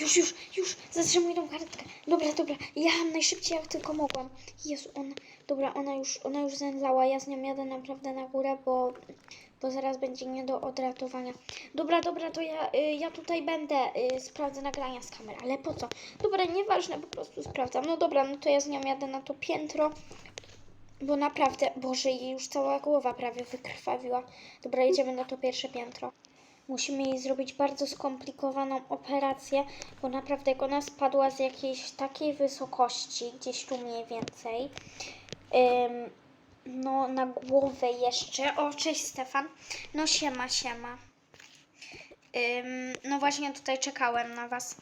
Już, już, już, zatrzymuj tą karetkę. Dobra, dobra, jechałam najszybciej jak tylko mogłam. Jezu, ona, dobra, ona już, ona już zemdlała, ja z nią jadę naprawdę na górę, bo, bo zaraz będzie nie do odratowania. Dobra, dobra, to ja, y, ja tutaj będę, y, sprawdzę nagrania z kamer, ale po co? Dobra, nieważne, po prostu sprawdzam. No dobra, no to ja z nią jadę na to piętro. Bo naprawdę, Boże, jej już cała głowa prawie wykrwawiła. Dobra, jedziemy na to pierwsze piętro. Musimy jej zrobić bardzo skomplikowaną operację, bo naprawdę jak ona spadła z jakiejś takiej wysokości, gdzieś tu mniej więcej, ym, no na głowę jeszcze. O, cześć Stefan. No siema, siema. Ym, no właśnie tutaj czekałem na Was.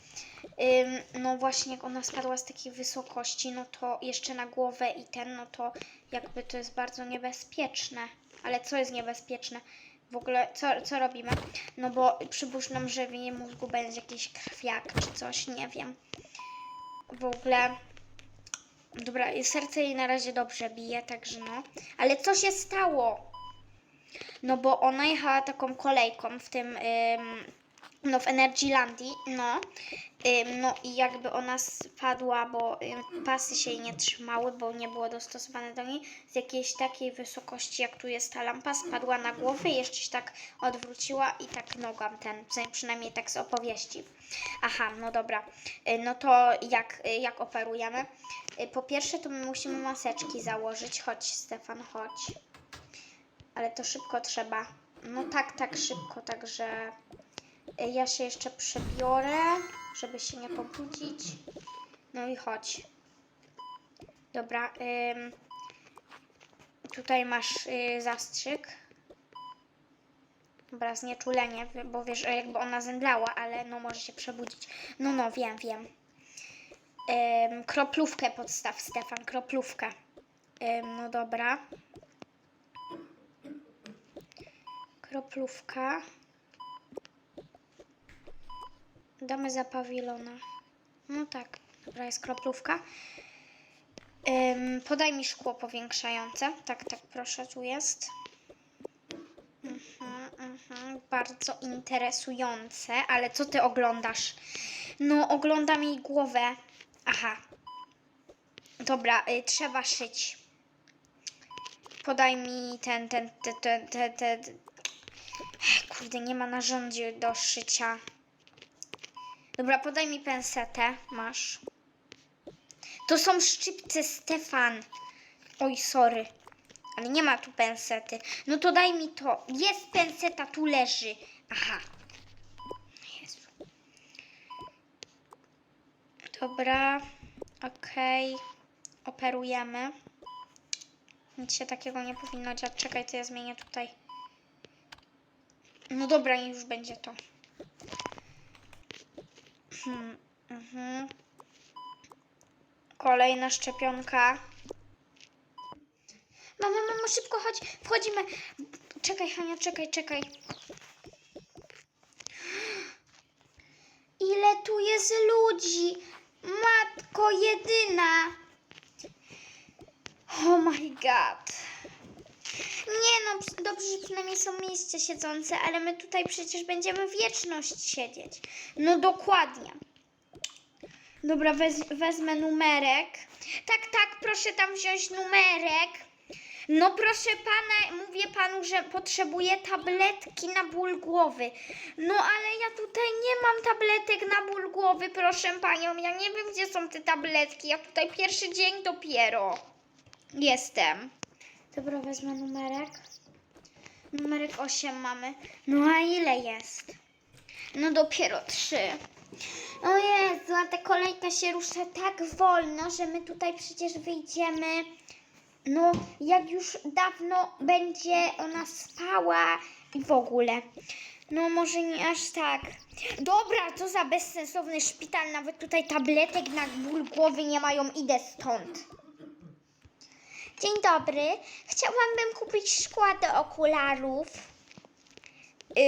Ym, no właśnie jak ona spadła z takiej wysokości, no to jeszcze na głowę i ten, no to jakby to jest bardzo niebezpieczne. Ale co jest niebezpieczne? W ogóle co, co robimy? No bo przy burznym żywinie mózgu będzie jakiś krwiak czy coś, nie wiem. W ogóle... Dobra, serce jej na razie dobrze bije, także no. Ale co się stało? No bo ona jechała taką kolejką w tym, ym, no w Energylandii, no. No i jakby ona spadła, bo pasy się jej nie trzymały, bo nie było dostosowane do niej. Z jakiejś takiej wysokości, jak tu jest ta lampa, spadła na głowę jeszcze się tak odwróciła i tak nogam ten, przynajmniej tak z opowieści. Aha, no dobra. Y, No to jak, y, jak operujemy? Y, Po pierwsze to my musimy maseczki założyć. Chodź Stefan, chodź. Ale to szybko trzeba. No tak, tak szybko, także ja się jeszcze przebiorę, żeby się nie pobudzić. No i chodź. Dobra, ym, tutaj masz y, zastrzyk. Dobra, znieczulenie, bo wiesz, jakby ona zemdlała, ale no może się przebudzić. No, no, wiem, wiem. Ym, kroplówkę podstaw, Stefan, kroplówkę. Ym, no dobra. Kroplówka. Damy za pawilona. No tak, dobra, jest kroplówka. Ym, podaj mi szkło powiększające. Tak, tak, proszę, tu jest. Mhm, mhm, bardzo interesujące, ale co ty oglądasz? No, oglądam jej głowę. Aha. Dobra, y, trzeba szyć. Podaj mi ten, ten, ten, ten, ten, ten. Kurde, nie ma narzędzi do szycia. Dobra, podaj mi pensetę. Masz. To są szczypce, Stefan. Oj, sorry. Ale nie ma tu pensety. No to daj mi to. Jest penseta, tu leży. Aha. Jezu. Dobra. Okej. Operujemy. Nic się takiego nie powinno dziać. Czekaj, to ja zmienię tutaj. No dobra, już będzie to. Hmm. Mhm. Kolejna szczepionka. Mamo, mamo, szybko chodź, wchodzimy. Czekaj, Hania, czekaj, czekaj. Ile tu jest ludzi? Matko jedyna. Oh my god. Nie no, dobrze, że przynajmniej są miejsca siedzące, ale my tutaj przecież będziemy wieczność siedzieć. No dokładnie. Dobra, wez, wezmę numerek. Tak, tak, proszę tam wziąć numerek. No proszę pana, mówię panu, że potrzebuję tabletki na ból głowy. No ale ja tutaj nie mam tabletek na ból głowy, proszę panią. Ja nie wiem, gdzie są te tabletki. Ja tutaj pierwszy dzień dopiero jestem. Dobra, wezmę numerek. Numerek 8 mamy. No a ile jest? No dopiero 3. O Jezu, a ta kolejka się rusza tak wolno, że my tutaj przecież wyjdziemy. No, jak już dawno będzie ona spała i w ogóle. No, może nie aż tak. Dobra, co za bezsensowny szpital. Nawet tutaj tabletek na ból głowy nie mają. Idę stąd. Dzień dobry. Chciałabym kupić szkła do okularów. Yy...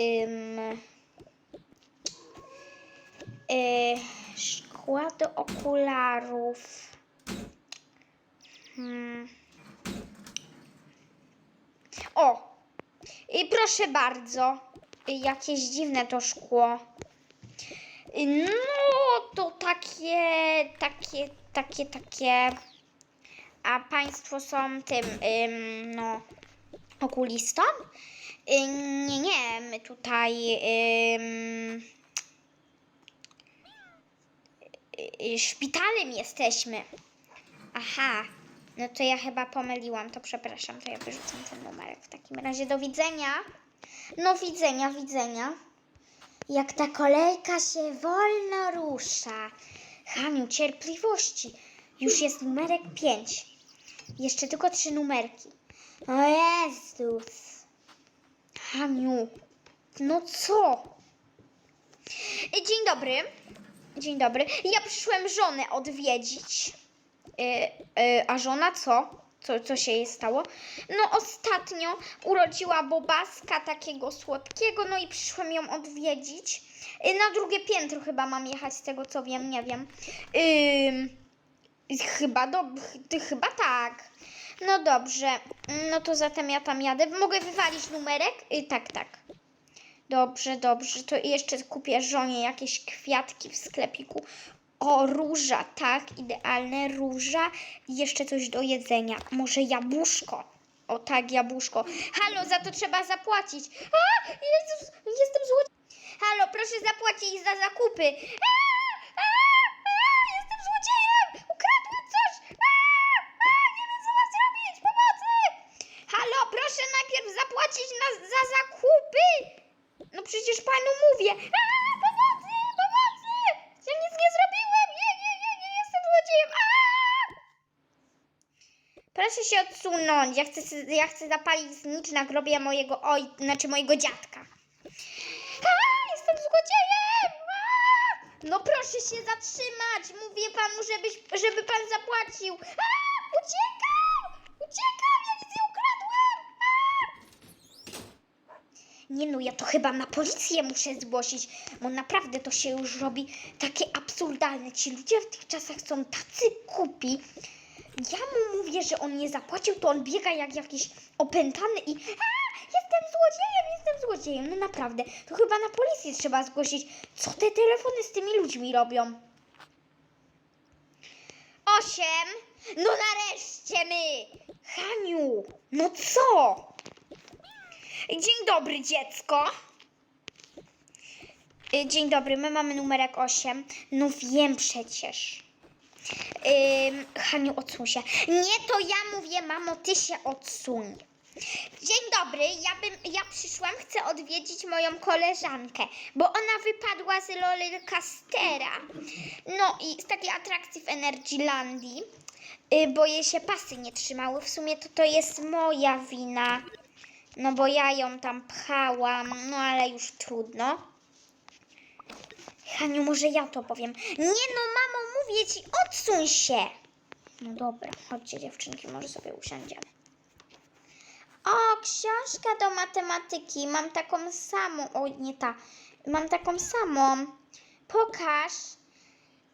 Ym... Yy, szkła do okularów. Hmm. O! I proszę bardzo. jakieś dziwne to szkło. Y, No, to takie, takie, takie, takie. A państwo są tym, ym, no, okulistą? Y, Nie, nie, my tutaj. Ym, y, szpitalem jesteśmy. Aha, no to ja chyba pomyliłam, to przepraszam, to ja wyrzucam ten numerek w takim razie. Do widzenia. No widzenia, widzenia. Jak ta kolejka się wolno rusza. Haniu, cierpliwości. Już jest numerek 5. Jeszcze tylko trzy numerki. O Jezus. Haniu, no co? Dzień dobry. Dzień dobry. Ja przyszłem żonę odwiedzić. Y, y, a żona co? Co? Co się jej stało? No ostatnio urodziła bobaska takiego słodkiego, no i przyszłem ją odwiedzić. Y, na drugie piętro chyba mam jechać, z tego co wiem, nie wiem. Ym, chyba, do, ch- chyba tak. No dobrze, no to zatem ja tam jadę. Mogę wywalić numerek? Y, tak, tak. Dobrze, dobrze. To jeszcze kupię żonie jakieś kwiatki w sklepiku. O, róża, tak, idealne, róża. I jeszcze coś do jedzenia. Może jabłuszko. O tak, jabłuszko. Halo, za to trzeba zapłacić. A, Jezus, jestem złoć. Halo, proszę zapłacić za zakupy. A, Ja chcę, ja chcę zapalić znicz na grobie mojego oj, znaczy mojego dziadka. A, jestem złodziejem! A! No proszę się zatrzymać. Mówię panu, żebyś, żeby pan zapłacił. A, uciekam! Uciekam! Ja nic nie ukradłem! A! Nie no, ja to chyba na policję muszę zgłosić, bo naprawdę to się już robi takie absurdalne. Ci ludzie w tych czasach są tacy kupi. Ja mu mówię, że on nie zapłacił, to on biega jak jakiś opętany i a, jestem złodziejem, jestem złodziejem. No naprawdę, to chyba na policję trzeba zgłosić. Co te telefony z tymi ludźmi robią? Osiem. No nareszcie my! Haniu, no co? Dzień dobry, dziecko. Y, Dzień dobry, my mamy numerek 8. No wiem przecież. Ym, Haniu, odsuń się. Nie, to ja mówię, mamo, ty się odsuń. Dzień dobry, ja, bym, ja przyszłam, chcę odwiedzić moją koleżankę, bo ona wypadła z Rollercoastera. No i z takiej atrakcji w Energylandii, y, bo jej się pasy nie trzymały. W sumie to to jest moja wina, no bo ja ją tam pchałam, no ale już trudno. Haniu, może ja to powiem. Nie no, mamo, mówię ci, odsuń się. No dobra, chodźcie dziewczynki, może sobie usiądziemy. O, książka do matematyki. Mam taką samą. O, nie ta. Mam taką samą. Pokaż.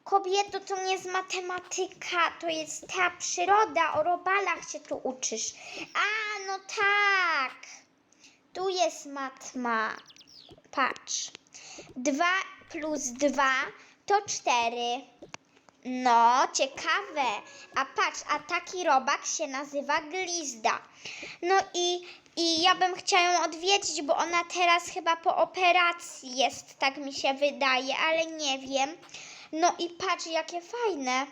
Kobieto, to nie jest matematyka, to jest ta przyroda, o robalach się tu uczysz. A, no tak. Tu jest matma. Patrz. 2 plus 2 to 4. No, ciekawe. A patrz, a taki robak się nazywa glizda. No i, i ja bym chciała ją odwiedzić, bo ona teraz chyba po operacji jest, tak mi się wydaje, ale nie wiem. No i patrz, jakie fajne.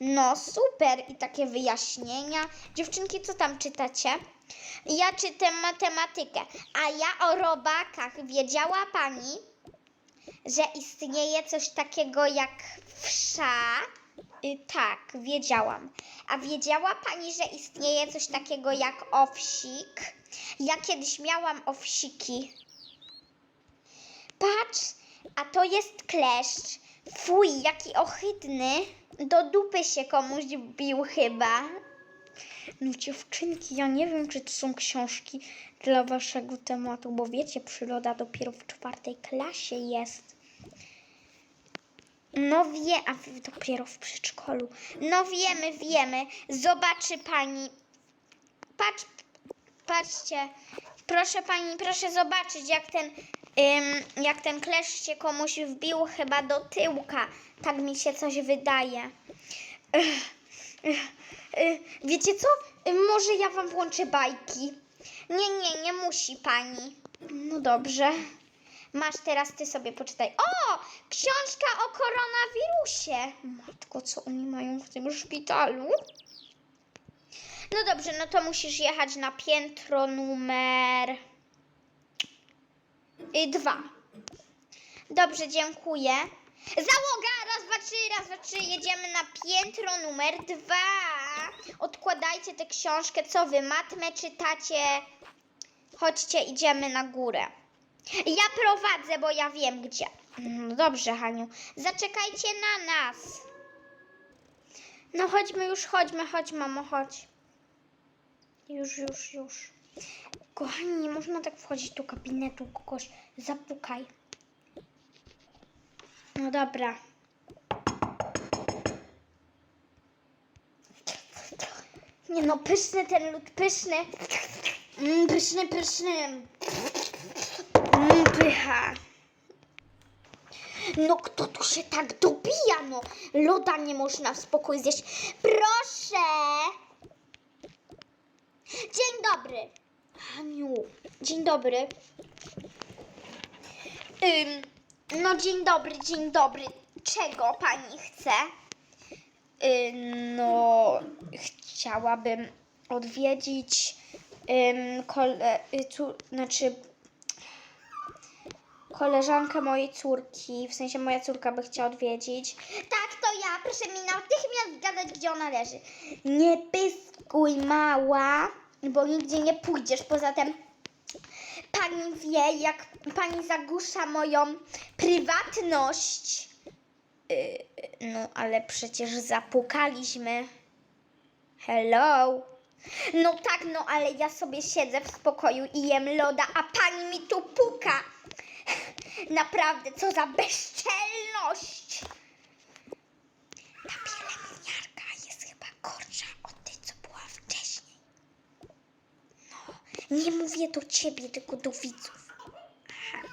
No, super. I takie wyjaśnienia. Dziewczynki, co tam czytacie? Ja czytam matematykę, a ja o robakach. Wiedziała pani, że istnieje coś takiego jak wsza? Y, tak, wiedziałam. A wiedziała pani, że istnieje coś takiego jak owsik? Ja kiedyś miałam owsiki. Patrz, a to jest kleszcz. Fuj, jaki ohydny. Do dupy się komuś bił chyba. No dziewczynki, ja nie wiem, czy to są książki dla waszego tematu, bo wiecie, przyroda dopiero w czwartej klasie jest. No wie, a dopiero w przedszkolu. No wiemy, wiemy. Zobaczy pani. Patrz, patrzcie. Proszę pani, proszę zobaczyć, jak ten Ym, jak ten klesz się komuś wbił chyba do tyłka. Tak mi się coś wydaje. Ech, ech, ech, Wiecie co? Może ja wam włączę bajki. Nie, nie, nie musi pani. No dobrze. Masz teraz ty sobie poczytaj. O! Książka o koronawirusie. Matko, co oni mają w tym szpitalu? No dobrze, no to musisz jechać na piętro numer y, dwa. Dobrze, dziękuję. Załoga! Raz, dwa, trzy, raz, dwa, trzy. Jedziemy na piętro numer dwa. Odkładajcie tę książkę, co wy matmę czytacie. Chodźcie, idziemy na górę. Ja prowadzę, bo ja wiem gdzie. No dobrze, Haniu. Zaczekajcie na nas. No chodźmy już, chodźmy, chodź, mamo, chodź. Już, już, już. Kochani, nie można tak wchodzić do gabinetu kogoś. Zapukaj. No dobra. Nie no, pyszny ten lód, pyszny. Mm, pyszny, pyszny. Pycha. No kto tu się tak dobija, no? Loda nie można w spokoju zjeść. Proszę. Dzień dobry. Haniu, dzień dobry. Ym, no dzień dobry, dzień dobry. Czego pani chce? No, chciałabym odwiedzić ym, kole, y, cu, znaczy koleżankę mojej córki, w sensie moja córka by chciała odwiedzić. Tak, to ja. Proszę mi natychmiast gadać, gdzie ona leży. Nie pyskuj, mała, bo nigdzie nie pójdziesz. Poza tym pani wie, jak pani zagłusza moją prywatność. Yy, no, ale przecież zapukaliśmy. Hello? No tak, no ale ja sobie siedzę w spokoju i jem loda, a pani mi tu puka. Naprawdę, co za bezczelność! Ta pielęgniarka jest chyba gorsza od tej, co była wcześniej. No, nie mówię do ciebie, tylko do widzów. Aha.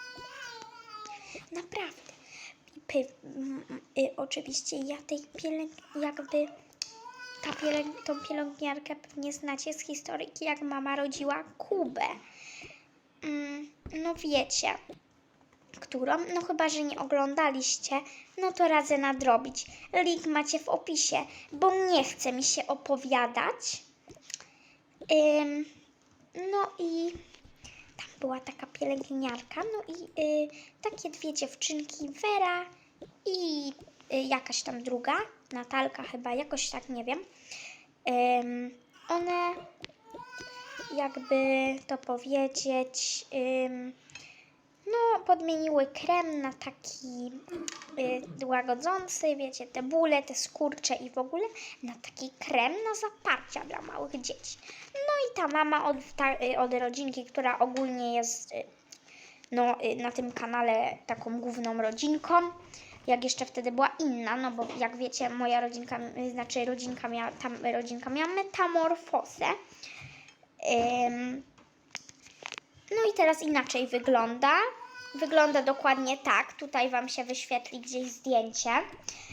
Naprawdę. M, y, oczywiście ja tej pielęg... jakby... Ta pielęg... Tą pielęgniarkę pewnie znacie z historyki, jak mama rodziła Kubę. Mm, no wiecie, którą? No chyba, że nie oglądaliście, no to radzę nadrobić. Link macie w opisie, bo nie chce mi się opowiadać. Ym, no i tam była taka pielęgniarka, no i y, takie dwie dziewczynki, Wera i y, jakaś tam druga, Natalka chyba, jakoś tak, nie wiem. Ym, one, jakby to powiedzieć, ym, no, podmieniły krem na taki y, łagodzący, wiecie, te bóle, te skurcze i w ogóle na taki krem na zaparcia dla małych dzieci. No i ta mama od, ta, y, od rodzinki, która ogólnie jest y, no, y, na tym kanale taką główną rodzinką, jak jeszcze wtedy była inna, no bo jak wiecie, moja rodzinka, y, znaczy rodzinka miała, tam rodzinka miała metamorfozę. No i teraz inaczej wygląda. Wygląda dokładnie tak. Tutaj Wam się wyświetli gdzieś zdjęcie,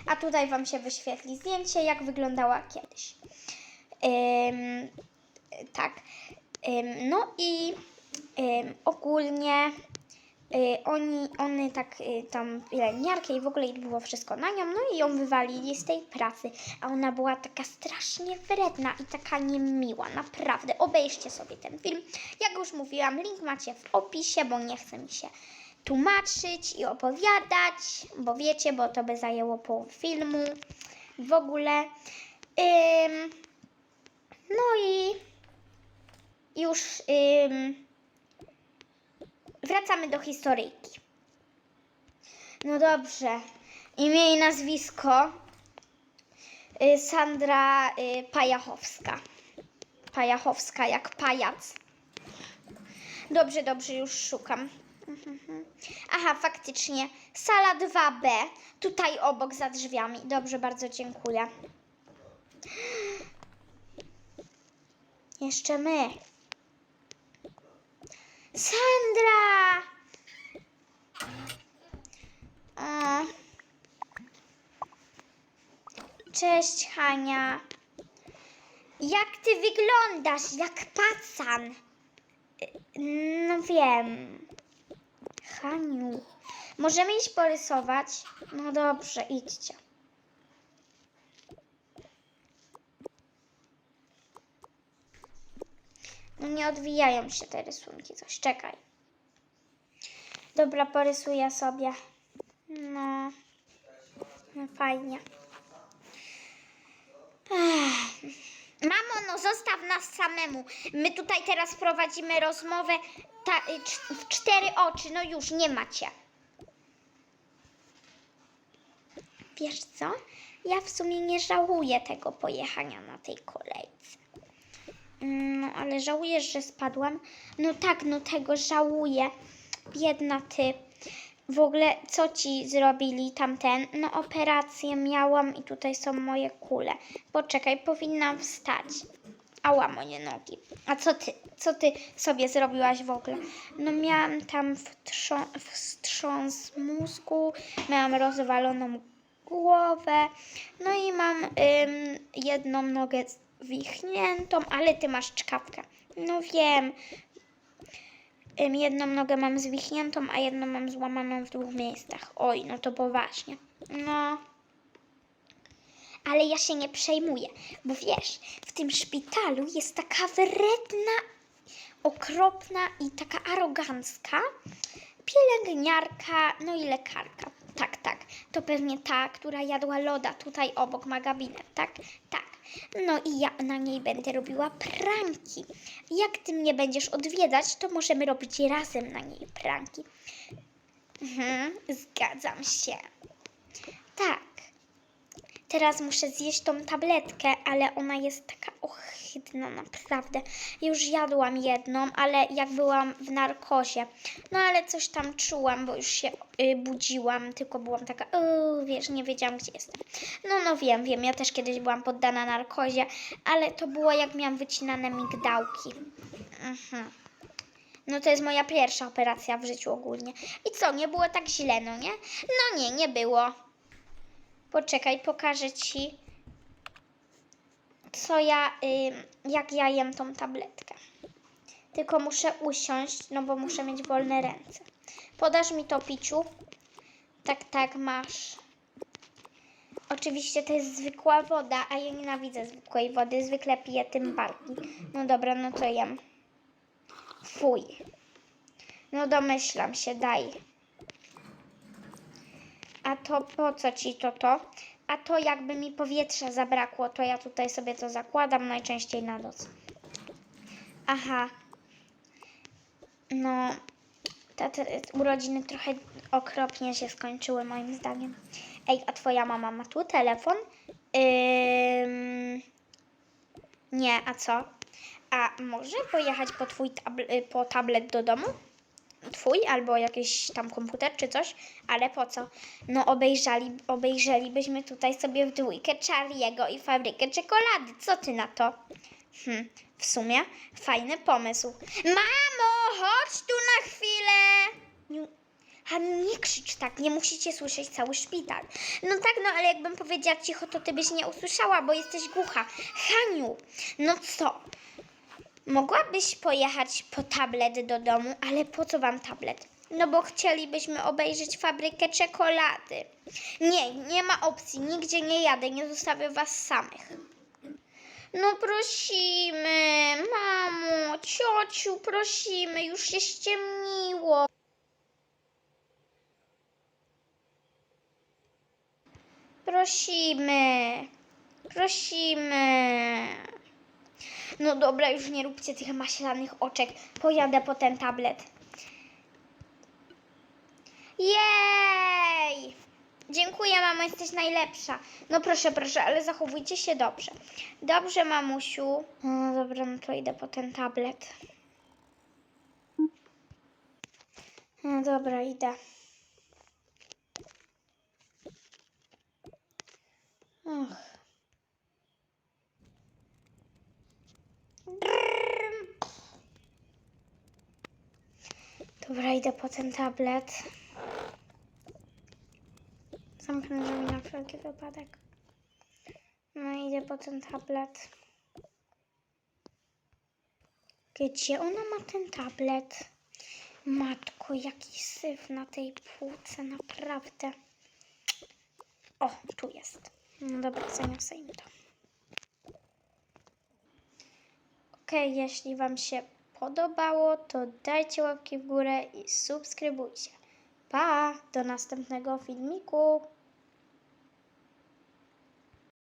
a tutaj Wam się wyświetli zdjęcie, jak wyglądała kiedyś. Ym, tak. Ym, no i ym, ogólnie oni, one tak y, tam pielęgniarkę i w ogóle było wszystko na nią, no i ją wywalili z tej pracy, a ona była taka strasznie wredna i taka niemiła, naprawdę. Obejrzcie sobie ten film. Jak już mówiłam, link macie w opisie, bo nie chce mi się tłumaczyć i opowiadać, bo wiecie, bo to by zajęło połowę filmu. W ogóle. Ym, no i już ym, wracamy do historyjki. No dobrze. Imię i nazwisko y, Sandra y, Pajachowska. Pajachowska jak pajac. Dobrze, dobrze, już szukam. Mhm. Aha, faktycznie. Sala 2B. Tutaj obok, za drzwiami. Dobrze, bardzo dziękuję. Jeszcze my. Sandra! Cześć, Hania. Jak ty wyglądasz? Jak pacan. No wiem. Haniu. Możemy iść porysować? No dobrze, idźcie. Nie odwijają się te rysunki, coś, czekaj. Dobra, porysuję sobie. No, no fajnie. Ech. Mamo, no zostaw nas samemu. My tutaj teraz prowadzimy rozmowę ta, y, w cztery oczy. No już, nie macie. Wiesz co? Ja w sumie nie żałuję tego pojechania na tej kolejce. Mm, No, ale żałujesz, że spadłam? No tak, no tego żałuję. Biedna ty. W ogóle, co ci zrobili tamten? No, operację miałam i tutaj są moje kule. Poczekaj, powinnam wstać. Ała, moje nogi. A co ty, co ty sobie zrobiłaś w ogóle? No, miałam tam wstrząs mózgu, miałam rozwaloną głowę, no i mam ym, jedną nogę zwichniętą, ale ty masz czkawkę. No wiem, jedną nogę mam zwichniętą, a jedną mam złamaną w dwóch miejscach. Oj, no to poważnie. No. Ale ja się nie przejmuję, bo wiesz, w tym szpitalu jest taka wredna, okropna i taka arogancka pielęgniarka, no i lekarka. To pewnie ta, która jadła loda tutaj obok ma gabinet, tak? Tak. No i ja na niej będę robiła pranki. Jak ty mnie będziesz odwiedzać, to możemy robić razem na niej pranki. Mhm, zgadzam się. Tak. Teraz muszę zjeść tą tabletkę, ale ona jest taka ohydna, naprawdę. Już jadłam jedną, ale jak byłam w narkozie. No ale coś tam czułam, bo już się y, budziłam, tylko byłam taka, yy, wiesz, nie wiedziałam gdzie jestem. No, no wiem, wiem, ja też kiedyś byłam poddana narkozie, ale to było jak miałam wycinane migdałki. Mhm. No to jest moja pierwsza operacja w życiu ogólnie. I co, nie było tak źle, no nie? No nie, nie było. Poczekaj, pokażę ci, co ja, ym, jak ja jem tą tabletkę. Tylko muszę usiąść, no bo muszę mieć wolne ręce. Podasz mi to piciu? Tak, tak, masz. Oczywiście to jest zwykła woda, a ja nienawidzę zwykłej wody. Zwykle piję tym barki. No dobra, no to jem. Fuj. No domyślam się, daj. A to po co ci to to? A to jakby mi powietrza zabrakło, to ja tutaj sobie to zakładam najczęściej na noc. Aha. No, te, te urodziny trochę okropnie się skończyły moim zdaniem. Ej, a twoja mama ma tu telefon? Ym... Nie, a co? A może pojechać po twój tabl- po tablet do domu? Twój albo jakiś tam komputer czy coś, ale po co? No obejrzeli, obejrzelibyśmy tutaj sobie w dwójkę Charlie'ego i fabrykę czekolady. Co ty na to? Hm, w sumie fajny pomysł. Mamo, chodź tu na chwilę! Haniu, nie krzycz tak, nie musicie słyszeć cały szpital. No tak, no ale jakbym powiedziała cicho, to ty byś nie usłyszała, bo jesteś głucha. Haniu, no co? Mogłabyś pojechać po tablet do domu, ale po co wam tablet? No bo chcielibyśmy obejrzeć fabrykę czekolady. Nie, nie ma opcji, nigdzie nie jadę, nie zostawię was samych. No prosimy, mamo, ciociu, prosimy, już się ściemniło. Prosimy, prosimy. No dobra, już nie róbcie tych maślanych oczek. Pojadę po ten tablet. Jej! Dziękuję, mamo, jesteś najlepsza. No proszę, proszę, ale zachowujcie się dobrze. Dobrze, mamusiu. No dobra, no to idę po ten tablet. No dobra, idę. Och. Dobra, idę po ten tablet. Zamknę drzwi na wszelki wypadek. idę po ten tablet. Gdzie ona ma ten tablet? Matko, jaki syf na tej półce, naprawdę. O, tu jest. No dobra, zaniosę im to. Okej, jeśli Wam się podobało, to dajcie łapki w górę i subskrybujcie. Pa! Do następnego filmiku!